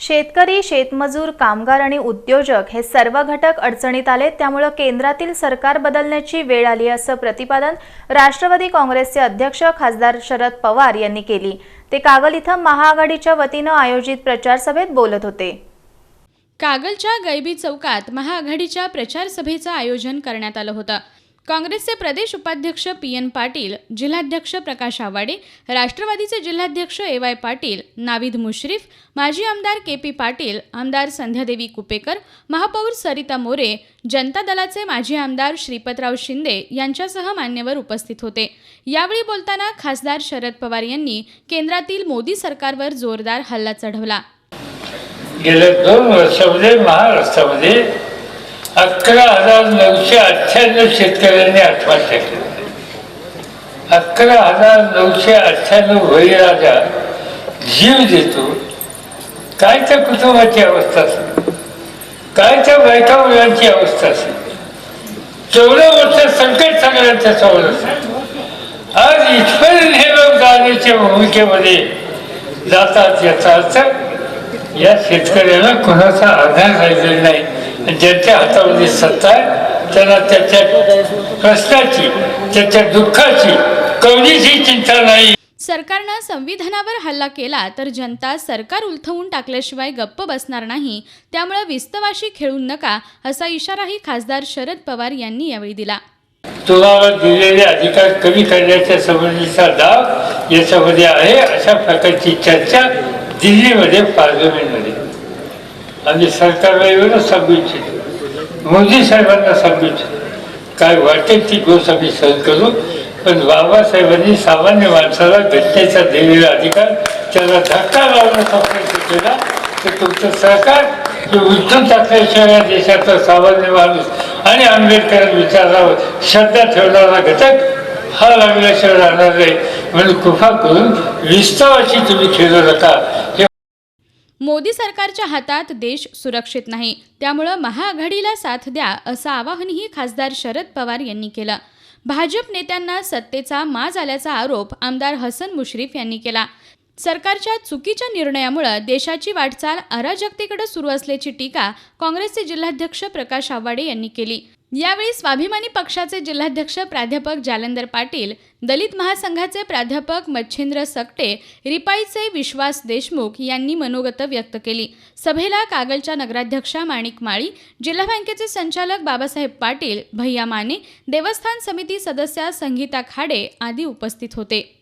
शेतकरी शेतमजूर कामगार आणि उद्योजक हे सर्व घटक अडचणीत आले त्यामुळं केंद्रातील सरकार बदलण्याची वेळ आली असं प्रतिपादन राष्ट्रवादी काँग्रेसचे अध्यक्ष खासदार शरद पवार यांनी केली. ते कागल इथं महाआघाडीच्या वतीनं आयोजित प्रचार सभेत बोलत होते. कागलच्या गैबी चौकात महाआघाडीच्या प्रचारसभेचं आयोजन करण्यात आलं होतं. काँग्रेसचे प्रदेश उपाध्यक्ष पी एन पाटील जिल्हाध्यक्ष प्रकाश आवाडे राष्ट्रवादीचे जिल्हाध्यक्ष ए वाय पाटील नाविद मुश्रीफ माजी आमदार के पी पाटील आमदार संध्यादेवी कुपेकर महापौर सरिता मोरे जनता दलाचे माजी आमदार श्रीपतराव शिंदे यांच्यासह मान्यवर उपस्थित होते. यावेळी बोलताना खासदार शरद पवार यांनी केंद्रातील मोदी सरकारवर जोरदार हल्ला चढवला. गेल्या दोन वर्षामध्ये महाराष्ट्रामध्ये अकरा हजार नऊशे अठ्ठ्याण्णव शेतकऱ्यांनी आत्महत्या केली. अकरा हजार नऊशे अठ्ठ्याण्णव बळीराजा जीव देतो. काय त्या कुटुंबाची अवस्था असेल? काय त्या बायका मुलांची अवस्था असेल? चौदा वर्ष संकट सगळ्यांच्या समोर असेल. आज इथपर्यंत हे लोक जाण्याच्या भूमिकेमध्ये जातात याचा अर्थ या शेतकऱ्याला कोणाचा आधार राहिलेला नाही. ज्यांच्या हातामध्ये सत्ता आहे त्यांना त्याच्या प्रश्नाची त्याच्या दुःखाची कवडीची चिंता नाही. सरकारनं संविधानावर हल्ला केला तर जनता सरकार उलथवून टाकल्याशिवाय गप्प बसणार नाही त्यामुळे विस्तवाशी खेळू नका असा इशाराही खासदार शरद पवार यांनी यावेळी दिला. तुम्हाला दिलेले अधिकार कमी करण्याच्या संबंधीचा दाव याच्यामध्ये आहे अशा प्रकारची चर्चा दिल्लीमध्ये पार्लमेंटमध्ये. आणि सरकारला एवढं सांगू इच्छितो मोदी साहेबांना सांगू इच्छितो काय वाटेल ती गोष्ट आम्ही सहन करू. पण बाबासाहेबांनी सामान्य माणसाला घटनेचा दिलेला अधिकार त्याला धक्का लावण्याचा प्रयत्न केला. तर तुमचं सरकार जे उलटून टाकल्याशिवाय या देशाचा सामान्य माणूस आणि आंबेडकर विचारावर श्रद्धा ठेवणारा घटक हा लागल्याशिवाय राहणार नाही. म्हणून कृपा करून विस्तवाची तुम्ही खेळू नका. मोदी सरकारच्या हातात देश सुरक्षित नाही. त्यामुळं महाआघाडीला साथ द्या असं आवाहनही खासदार शरद पवार यांनी केलं. भाजप नेत्यांना सत्तेचा माज आल्याचा आरोप आमदार हसन मुश्रीफ यांनी केला. सरकारच्या चुकीच्या निर्णयामुळं देशाची वाटचाल अराजकतेकडे सुरू असल्याची टीका काँग्रेसचे जिल्हाध्यक्ष प्रकाश आव्हाडे यांनी केली. यावेळी स्वाभिमानी पक्षाचे जिल्हाध्यक्ष प्राध्यापक जालंदर पाटील दलित महासंघाचे प्राध्यापक मच्छिंद्र सकटे रिपाईचे विश्वास देशमुख यांनी मनोगत व्यक्त केली. सभेला कागलच्या नगराध्यक्षा माणिक माळी जिल्हा बँकेचे संचालक बाबासाहेब पाटील भैया माने देवस्थान समिती सदस्या संगीता खाडे आदी उपस्थित होते.